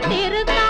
காத்திருக்க